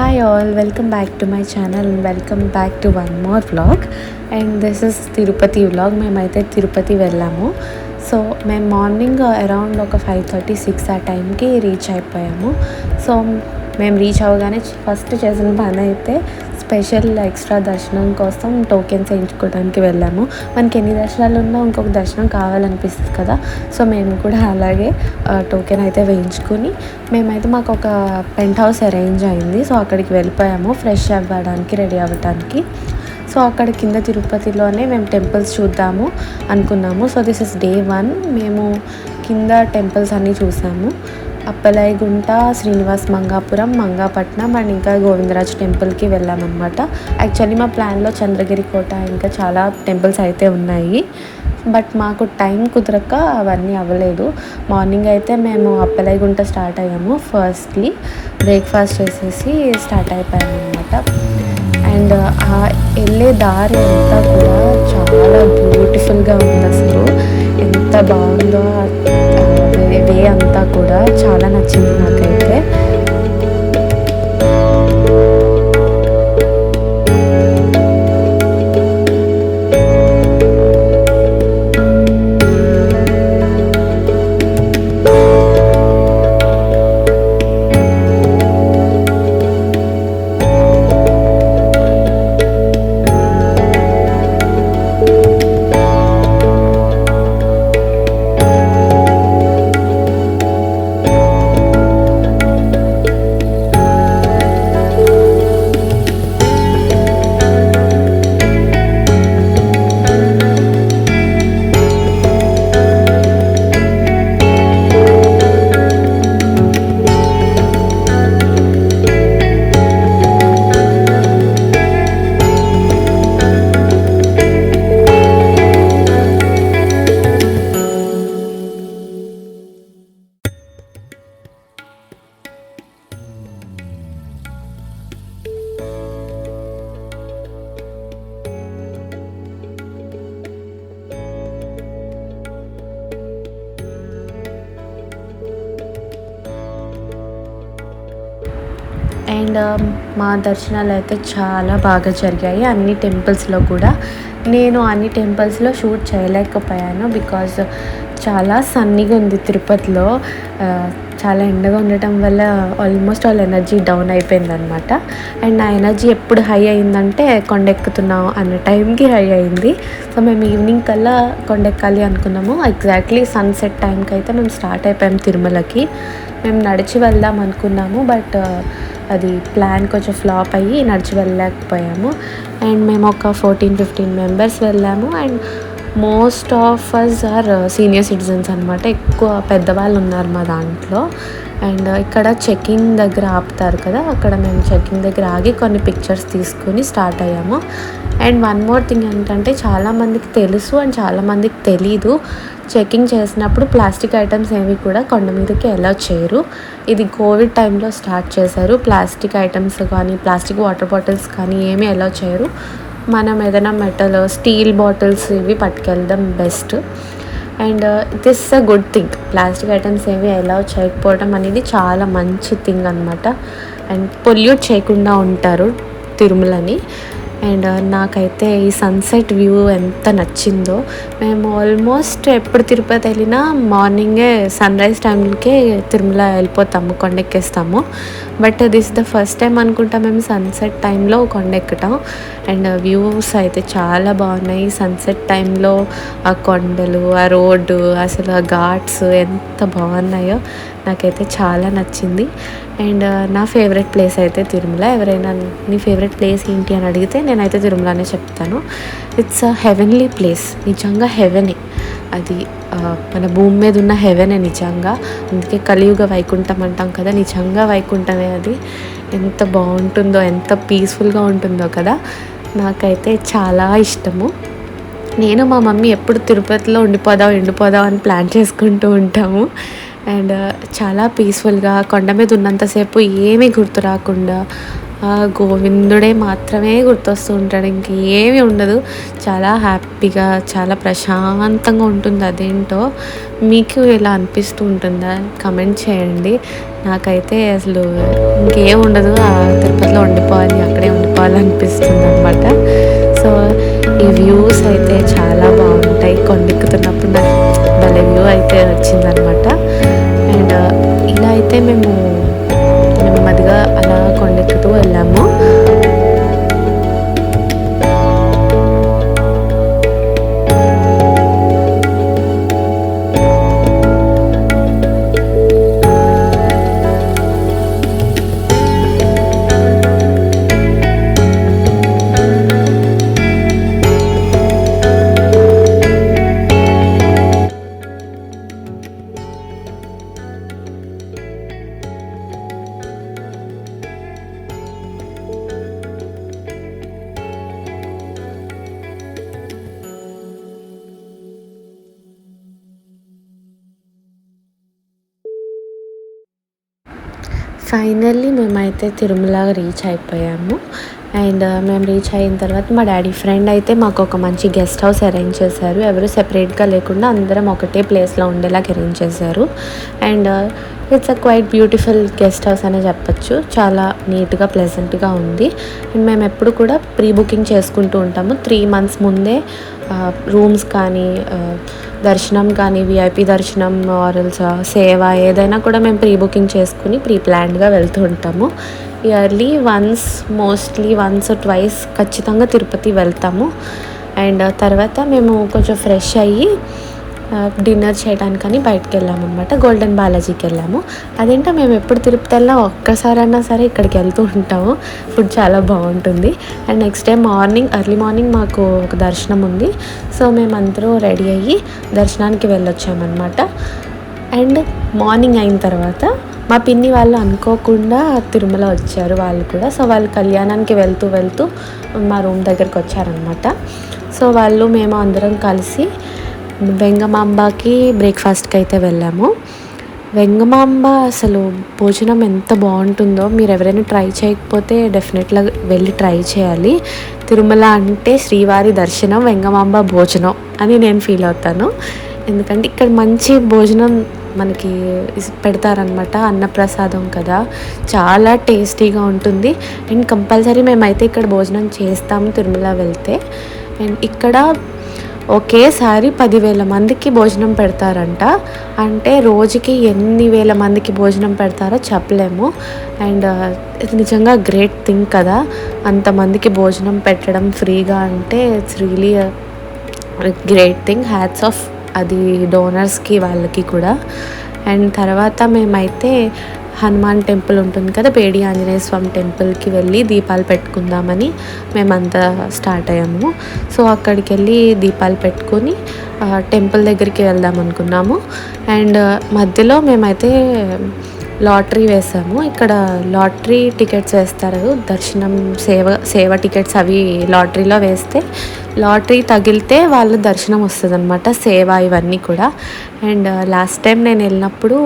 Hi all welcome back to my channel and welcome back to one more vlog and this is Tirupati vlog మేమైతే తిరుపతి వెళ్ళాము. So మేము morning around ఒక five thirty six ఆ టైంకి reach అయిపోయాము. So మేము reach అవ్వగానే first చేసిన పని అయితే స్పెషల్ ఎక్స్ట్రా దర్శనం కోసం టోకెన్స్ వేయించుకోవడానికి వెళ్ళాము. మనకి ఎన్ని దర్శనాలు ఉన్నా ఇంకొక దర్శనం కావాలనిపిస్తుంది కదా. సో మేము కూడా అలాగే టోకెన్ అయితే వేయించుకొని మేమైతే మాకు ఒక పెంట్ హౌస్ అరేంజ్ అయింది. సో అక్కడికి వెళ్ళిపోయాము. ఫ్రెష్ అవ్వడానికి రెడీ అవ్వడానికి సో అక్కడ కింద తిరుపతిలోనే మేము టెంపుల్స్ చూద్దాము అనుకున్నాము. So this is day one మేము కింద టెంపుల్స్ అన్నీ చూసాము. అప్పలాయిగుంట శ్రీనివాస్ మంగాపురం మంగాపట్నం అండ్ ఇంకా గోవిందరాజ్ టెంపుల్కి వెళ్ళామన్నమాట. యాక్చువల్లీ మా ప్లాన్లో చంద్రగిరి కోట ఇంకా చాలా టెంపుల్స్ అయితే ఉన్నాయి. బట్ మాకు టైం కుదరక అవన్నీ అవ్వలేదు. మార్నింగ్ అయితే మేము అప్పలాయిగుంట స్టార్ట్ అయ్యాము. ఫస్ట్లీ బ్రేక్ఫాస్ట్ చేసేసి స్టార్ట్ అయిపోయాము అనమాట అండ్ ఆ వెళ్ళే దారి అంతా కూడా చాలా బ్యూటిఫుల్గా ఉంది అసలు. ఎంత బాగుందో అంతా కూడా చాలా నచ్చింది నాకైతే. అండ్ um, మా దర్శనాలు అయితే చాలా బాగా జరిగాయి. అన్ని టెంపుల్స్లో కూడా. నేను అన్ని టెంపుల్స్లో షూట్ చేయలేకపోయాను బికాజ్ చాలా సన్నీగా ఉంది తిరుపతిలో. చాలా ఎండగా ఉండటం వల్ల ఆల్మోస్ట్ ఆల్ ఎనర్జీ డౌన్ అయిపోయింది అనమాట అండ్ నా ఎనర్జీ ఎప్పుడు హై అయిందంటే కొండెక్కుతున్నాం అన్న టైంకి హై అయింది. సో మేము ఈవినింగ్ కల్లా కొండెక్కాలి అనుకున్నాము. ఎగ్జాక్ట్లీ సన్సెట్ టైంకి అయితే మేము స్టార్ట్ అయిపోయాం తిరుమలకి. మేము నడిచి వెళ్దాం అనుకున్నాము బట్ uh, అది ప్లాన్ కొంచెం ఫ్లాప్ అయ్యి నడిచి వెళ్ళలేకపోయాము. అండ్ మేము ఒక ఫోర్టీన్ ఫిఫ్టీన్ మెంబర్స్ వెళ్ళాము. And most of us are senior citizens అనమాట ఎక్కువ పెద్దవాళ్ళు ఉన్నారు మా దాంట్లో. అండ్ uh, ఇక్కడ చెకింగ్ దగ్గర ఆపుతారు కదా అక్కడ మేము చెకింగ్ దగ్గర ఆగి కొన్ని పిక్చర్స్ తీసుకుని స్టార్ట్ అయ్యాము. అండ్ వన్ మోర్ థింగ్ ఏంటంటే చాలామందికి తెలుసు అండ్ చాలామందికి తెలీదు. చెకింగ్ చేసినప్పుడు ప్లాస్టిక్ ఐటమ్స్ ఏవి కూడా కొండ మీదకి ఎలా చేయరు. ఇది కోవిడ్ టైంలో స్టార్ట్ చేశారు. ప్లాస్టిక్ ఐటమ్స్ కానీ ప్లాస్టిక్ వాటర్ బాటిల్స్ కానీ ఏమీ ఎలా చేయరు. మనం ఏదైనా మెటల్ స్టీల్ బాటిల్స్ ఇవి పట్టుకెళ్దాం best and this a good thing plastic items ఏవి అలౌ చేయకపోవడం అనేది చాలా మంచి థింగ్ అనమాట అండ్ పొల్యూట్ చేయకుండా ఉంటారు తిరుమలని. అండ్ నాకైతే ఈ సన్సెట్ వ్యూ ఎంత నచ్చిందో. మేము ఆల్మోస్ట్ ఎప్పుడు తిరుపతి వెళ్ళినా మార్నింగే సన్ రైజ్ టైంకే తిరుమల వెళ్ళిపోతాము కొండెక్కేస్తాము. But this the first time అనుకుంటా మేము సన్సెట్ టైంలో కొండెక్కటం అండ్ వ్యూస్ అయితే చాలా బాగున్నాయి. సన్సెట్ టైంలో ఆ కొండలు ఆ రోడ్డు అసలు ఆ ఘాట్స్ ఎంత బాగున్నాయో నాకైతే చాలా నచ్చింది. అండ్ నా ఫేవరెట్ ప్లేస్ అయితే తిరుమల. ఎవరైనా నీ ఫేవరెట్ ప్లేస్ ఏంటి అని అడిగితే నేనైతే తిరుమలనే చెప్తాను. ఇట్స్ అ హెవెన్లీ ప్లేస్ నిజంగా హెవెనే అది మన భూమి మీద ఉన్న హెవెనే నిజంగా. అందుకే కలియుగ వైకుంఠం అంటాం కదా నిజంగా వైకుంఠమే అది. ఎంత బాగుంటుందో ఎంత పీస్ఫుల్గా ఉంటుందో కదా. నాకైతే చాలా ఇష్టము. నేను మా మమ్మీ ఎప్పుడు తిరుపతిలో ఉండిపోదాం ఉండిపోదాం అని ప్లాన్ చేసుకుంటూ ఉంటాము. అండ్ చాలా పీస్ఫుల్గా కొండ మీద ఉన్నంతసేపు ఏమీ గుర్తు రాకుండా గోవిందుడే మాత్రమే గుర్తొస్తూ ఉంటాడు. ఇంకేమీ ఉండదు. చాలా హ్యాపీగా చాలా ప్రశాంతంగా ఉంటుంది. అదేంటో మీకు ఇలా అనిపిస్తూ ఉంటుందా? కమెంట్ చేయండి. నాకైతే అసలు ఇంకేం ఉండదు. ఆ తిరుపతిలో ఉండిపోవాలి అక్కడే ఉండిపోవాలి అనిపిస్తుంది అనమాట సో ఈ వ్యూస్ అయితే చాలా బాగుంటాయి. కొండెక్కుతున్నప్పుడు నాకు భలే వ్యూ అయితే వచ్చిందనమాట అండ్ ఇలా అయితే మేము con la que tuvo el amor. Finally మేమైతే తిరుమల రీచ్ అయిపోయాము. అండ్ uh, మేము రీచ్ అయిన తర్వాత మా డాడీ ఫ్రెండ్ అయితే మాకు ఒక మంచి గెస్ట్ హౌస్ అరేంజ్ చేశారు. ఎవరు సెపరేట్గా లేకుండా అందరం ఒకటే ప్లేస్లో ఉండేలాగా అరేంజ్ చేశారు. And uh, it's a quite beautiful guest house అనే చెప్పచ్చు. చాలా నీట్గా ప్లెజెంట్గా ఉంది. అండ్ మేము ఎప్పుడు కూడా ప్రీ బుకింగ్ చేసుకుంటూ ఉంటాము. త్రీ మంత్స్ ముందే రూమ్స్ కానీ దర్శనం కానీ విఐపి దర్శనం ఆరల్స్ సేవ ఏదైనా కూడా మేము ప్రీ బుకింగ్ చేసుకుని ప్రీ ప్లాన్డ్గా వెళ్తూ ఉంటాము. Yearly once mostly once twice ఖచ్చితంగా తిరుపతి వెళ్తాము. అండ్ తర్వాత మేము కొంచెం ఫ్రెష్ అయ్యి డిన్నర్ చేయడానికని బయటకు వెళ్ళాము అనమాట గోల్డెన్ బాలాజీకి వెళ్ళాము. అదేంటో మేము ఎప్పుడు తిరుపతి వెళ్ళినా ఒక్కసారైనా సరే ఇక్కడికి వెళ్తూ ఉంటాము. ఫుడ్ చాలా బాగుంటుంది. And next day morning early morning మాకు ఒక దర్శనం ఉంది. సో మేమందరూ రెడీ అయ్యి దర్శనానికి వెళ్ళొచ్చామన్నమాట. అండ్ మార్నింగ్ అయిన తర్వాత మా పిన్ని వాళ్ళు అనుకోకుండా తిరుమల వచ్చారు వాళ్ళు కూడా. సో వాళ్ళు కళ్యాణానికి వెళ్తూ వెళ్తూ మా రూమ్ దగ్గరికి వచ్చారనమాట సో వాళ్ళు మేము అందరం కలిసి వెంగమాంబకి బ్రేక్ఫాస్ట్కి అయితే వెళ్ళాము. వెంగమాంబ అసలు భోజనం ఎంత బాగుంటుందో మీరు ఎవరైనా ట్రై చేయకపోతే డెఫినెట్గా వెళ్ళి ట్రై చేయాలి. తిరుమల అంటే శ్రీవారి దర్శనం వెంగమాంబ భోజనం అని నేను ఫీల్ అవుతాను. ఎందుకంటే ఇక్కడ మంచి భోజనం మనకి పెడతారనమాట అన్నప్రసాదం కదా. చాలా టేస్టీగా ఉంటుంది. అండ్ కంపల్సరీ మేమైతే ఇక్కడ భోజనం చేస్తాము తిరుమల వెళ్తే. అండ్ ఇక్కడ ఒకేసారి పదివేల మందికి భోజనం పెడతారంట. అంటే రోజుకి ఎన్ని వేల మందికి భోజనం పెడతారో చెప్పలేము. అండ్ ఇది నిజంగా గ్రేట్ థింగ్ కదా. అంతమందికి భోజనం పెట్టడం ఫ్రీగా అంటే it's really great thing. Hats off అది డోనర్స్కి వాళ్ళకి కూడా. అండ్ తర్వాత మేమైతే హనుమాన్ టెంపుల్ ఉంటుంది కదా పేడి ఆంజనేయ స్వామి టెంపుల్కి వెళ్ళి దీపాలు పెట్టుకుందామని మేమంతా స్టార్ట్ అయ్యాము. సో అక్కడికి వెళ్ళి దీపాలు పెట్టుకొని టెంపుల్ దగ్గరికి వెళ్దాం అనుకున్నాము. అండ్ మధ్యలో మేమైతే లాటరీ వేసాము. ఇక్కడ లాటరీ టికెట్స్ వేస్తారు. దర్శనం సేవ సేవ టికెట్స్ అవి లాటరీలో వేస్తే లాటరీ తగిలితే వాళ్ళు దర్శనం వస్తుంది అనమాట సేవ ఇవన్నీ కూడా. అండ్ uh, లాస్ట్ టైం నేను వెళ్ళినప్పుడు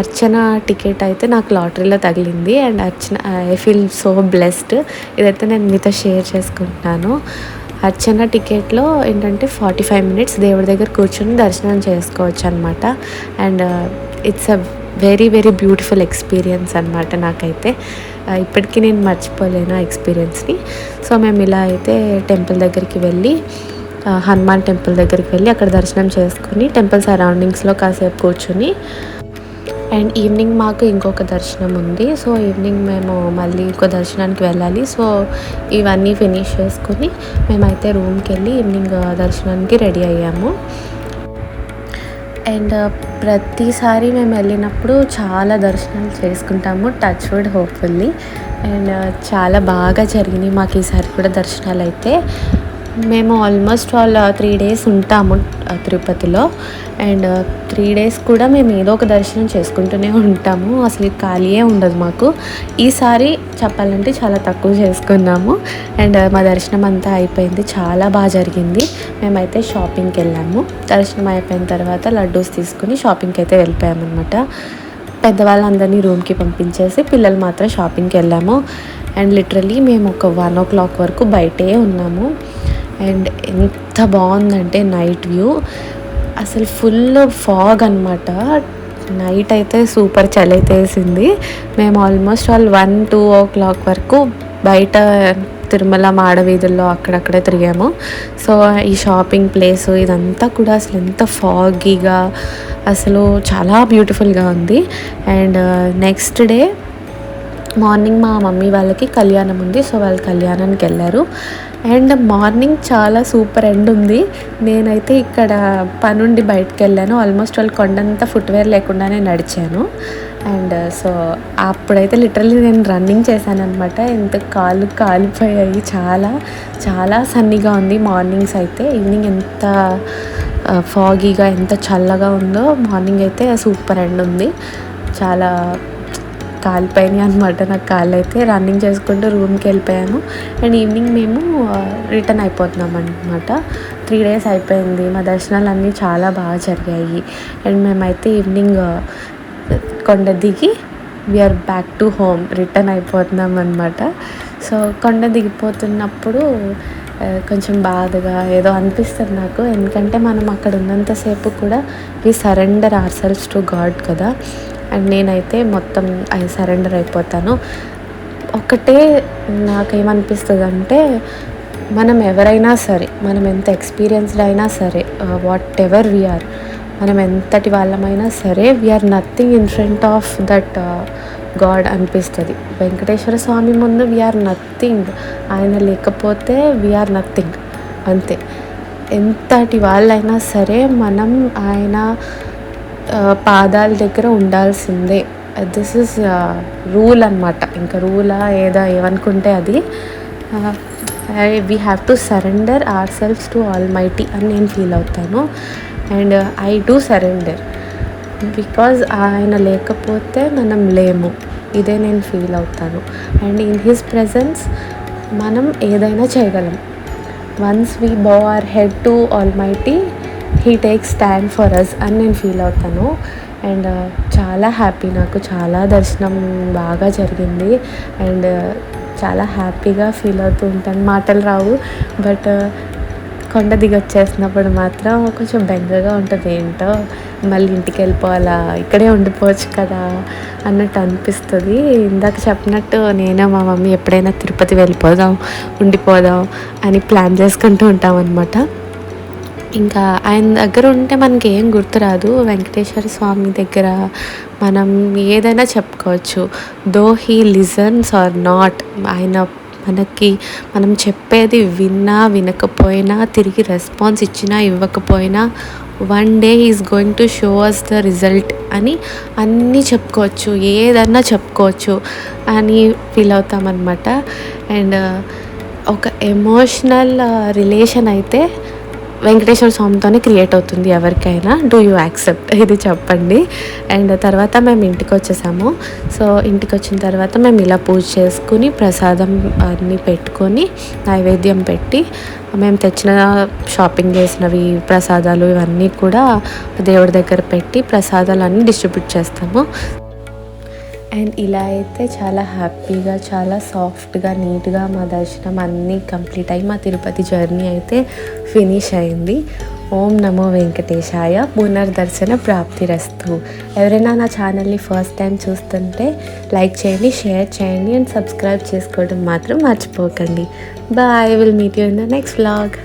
అర్చన టికెట్ అయితే నాకు లాటరీలో తగిలింది. అండ్ అర్చన ఐ ఫీల్ సో బ్లెస్డ్ ఇదైతే నేను మీతో షేర్ చేసుకుంటున్నాను. అర్చన టికెట్లో ఏంటంటే ఫార్టీ ఫైవ్ మినిట్స్ దేవుడి దగ్గర కూర్చొని దర్శనం చేసుకోవచ్చు అనమాట and uh, it's a very very beautiful experience అనమాట నాకైతే. ఇప్పటికీ నేను మర్చిపోలేను ఆ ఎక్స్పీరియన్స్ని సో మేము ఇలా అయితే టెంపుల్ దగ్గరికి వెళ్ళి హనుమాన్ టెంపుల్ దగ్గరికి వెళ్ళి అక్కడ దర్శనం చేసుకుని టెంపుల్ సరౌండింగ్స్లో కాసేపు కూర్చుని అండ్ ఈవినింగ్ మాకు ఇంకొక దర్శనం ఉంది. సో ఈవినింగ్ మేము మళ్ళీ ఇంకో దర్శనానికి వెళ్ళాలి. సో ఇవన్నీ ఫినిష్ చేసుకుని మేమైతే రూమ్కి వెళ్ళి ఈవినింగ్ దర్శనానికి రెడీ అయ్యాము. అండ్ uh, ప్రతిసారి మేము వెళ్ళినప్పుడు చాలా దర్శనాలు చేసుకుంటాము touch wood hopefully and uh, చాలా బాగా జరిగినాయి మాకు ఈసారి కూడా దర్శనాలు అయితే. మేము ఆల్మోస్ట్ ఆల్ త్రీ డేస్ ఉంటాము uh, తిరుపతిలో. అండ్ త్రీ డేస్ కూడా మేము ఏదో ఒక దర్శనం చేసుకుంటూనే ఉంటాము. అసలు ఖాళీయే ఉండదు మాకు. ఈసారి చెప్పాలంటే చాలా తక్కువ చేసుకున్నాము. అండ్ uh, మా దర్శనం అంతా అయిపోయింది. చాలా బాగా జరిగింది. మేమైతే షాపింగ్కి వెళ్ళాము. దర్శనం అయిపోయిన తర్వాత లడ్డూస్ తీసుకుని షాపింగ్కి అయితే వెళ్ళిపోయామన్నమాట. పెద్దవాళ్ళందరినీ రూమ్కి పంపించేసి పిల్లలు మాత్రం షాపింగ్కి వెళ్ళాము. అండ్ లిటరలీ మేము ఒక వన్ ఓ క్లాక్ వరకు బయటే ఉన్నాము. అండ్ ఎంత బాగుందంటే నైట్ వ్యూ. అసలు ఫుల్ ఫాగ్ అనమాట నైట్ అయితే సూపర్ చలి అయితే వేసింది. మేము almost all one two o'clock వరకు బయట తిరుమల మాడవీధుల్లో అక్కడక్కడే తిరిగాము. సో ఈ షాపింగ్ ప్లేస్ ఇదంతా కూడా అసలు ఎంత ఫాగీగా అసలు చాలా బ్యూటిఫుల్గా ఉంది. అండ్ నెక్స్ట్ డే మార్నింగ్ మా మమ్మీ వాళ్ళకి కళ్యాణం ఉంది సో వాళ్ళు కళ్యాణానికి వెళ్ళారు. అండ్ మార్నింగ్ చాలా సూపర్ ఎండ్ ఉంది. నేనైతే ఇక్కడ పనుండి బయటకు వెళ్ళాను. ఆల్మోస్ట్ వాళ్ళు కొండంతా ఫుట్వేర్ లేకుండానే నడిచాను. అండ్ సో అప్పుడైతే లిటరలీ నేను రన్నింగ్ చేశాను అనమాట ఎంత కాలు కాలిపోయాయి చాలా చాలా సన్నీగా ఉంది మార్నింగ్స్ అయితే. ఈవినింగ్ ఎంత ఫాగీగా ఎంత చల్లగా ఉందో మార్నింగ్ అయితే సూపర్ ఎండ్ ఉంది. చాలా కాలిపోయినాయి అనమాట నాకు కాళ్ళు అయితే రన్నింగ్ చేసుకుంటూ రూమ్కి వెళ్ళిపోయాను. అండ్ ఈవినింగ్ మేము రిటర్న్ అయిపోతున్నాం అనమాట త్రీ డేస్ అయిపోయింది. మా దర్శనాలు అన్నీ చాలా బాగా జరిగాయి. అండ్ మేమైతే ఈవినింగ్ కొండ దిగి we're back to home return అయిపోతున్నాం అనమాట సో కొండ దిగిపోతున్నప్పుడు కొంచెం బాధగా ఏదో అనిపిస్తుంది నాకు. ఎందుకంటే మనం అక్కడ ఉన్నంతసేపు కూడా we surrender ourselves to God కదా. అండ్ నేనైతే మొత్తం అది సరెండర్ అయిపోతాను. ఒకటే నాకేమనిపిస్తుంది అంటే మనం ఎవరైనా సరే మనం ఎంత ఎక్స్పీరియన్స్డ్ అయినా సరే వాట్ ఎవర్ వీఆర్ మనం ఎంతటి వాళ్ళమైనా సరే we're nothing in front of that God అనిపిస్తుంది. వెంకటేశ్వర స్వామి ముందు వీఆర్ నథింగ్ ఆయన లేకపోతే వీఆర్ నథింగ్ అంతే. ఎంతటి వాళ్ళైనా సరే మనం ఆయన పాదాల దగ్గర ఉండాల్సిందే. దిస్ ఇస్ రూల్ అనమాట ఇంకా రూలా ఏదో ఏమనుకుంటే అది. We have to surrender ourselves to almighty అని నేను ఫీల్ అవుతాను. And I do surrender because ఆయన లేకపోతే మనం లేము. ఇదే నేను ఫీల్ అవుతాను. అండ్ ఇన్ హిస్ ప్రజెన్స్ మనం ఏదైనా చేయగలం. Once we bow our head to almighty he take stand for us అని నేను ఫీల్ అవుతాను. అండ్ uh, చాలా హ్యాపీ నాకు. చాలా దర్శనం బాగా జరిగింది. అండ్ uh, చాలా హ్యాపీగా ఫీల్ అవుతూ ఉంటాను. మాటలు రావు. బట్ uh, కొండ దిగొచ్చేసినప్పుడు మాత్రం కొంచెం బెంగగా ఉంటుంది. ఏంటో మళ్ళీ ఇంటికి వెళ్ళిపోవాలా? ఇక్కడే ఉండిపోవచ్చు కదా అన్నట్టు అనిపిస్తుంది. ఇందాక చెప్పినట్టు నేను మా మమ్మీ ఎప్పుడైనా తిరుపతి వెళ్ళిపోదాం ఉండిపోదాం అని ప్లాన్ చేసుకుంటూ ఉంటాం అనమాట ఇంకా ఆయన దగ్గర ఉంటే మనకి ఏం గుర్తురాదు. వెంకటేశ్వర స్వామి దగ్గర మనం ఏదైనా చెప్పుకోవచ్చు. Though he listens or not ఆయన మనకి మనం చెప్పేది విన్నా వినకపోయినా తిరిగి రెస్పాన్స్ ఇచ్చినా ఇవ్వకపోయినా one day is going to show us the result అని అన్నీ చెప్పుకోవచ్చు. ఏదన్నా చెప్పుకోవచ్చు అని ఫీల్ అవుతామన్నమాట. అండ్ uh, ఒక ఎమోషనల్ రిలేషన్ uh, అయితే వెంకటేశ్వర స్వామితోనే క్రియేట్ అవుతుంది ఎవరికైనా. డూ యూ యాక్సెప్ట్ ఇది చెప్పండి. అండ్ తర్వాత మేము ఇంటికి వచ్చేసాము. సో ఇంటికి వచ్చిన తర్వాత మేము ఇలా పూజ చేసుకుని ప్రసాదం అన్నీ పెట్టుకొని నైవేద్యం పెట్టి మేము తెచ్చిన షాపింగ్ చేసినవి ప్రసాదాలు ఇవన్నీ కూడా దేవుడి దగ్గర పెట్టి ప్రసాదాలు అన్నీ డిస్ట్రిబ్యూట్ చేస్తాము. అండ్ ఇలా అయితే చాలా హ్యాపీగా చాలా సాఫ్ట్గా నీట్గా మా దర్శనం అన్నీ కంప్లీట్ అయ్యి మా తిరుపతి జర్నీ అయితే ఫినిష్ అయింది. ఓం నమో వెంకటేశాయ. పునర్దర్శన ప్రాప్తిరస్తు. ఎవరైనా నా ఛానల్ని ఫస్ట్ టైం చూస్తుంటే లైక్ చేయండి షేర్ చేయండి అండ్ సబ్స్క్రైబ్ చేసుకోవడం మాత్రం మర్చిపోకండి. Bye. Will meet you in the next vlog.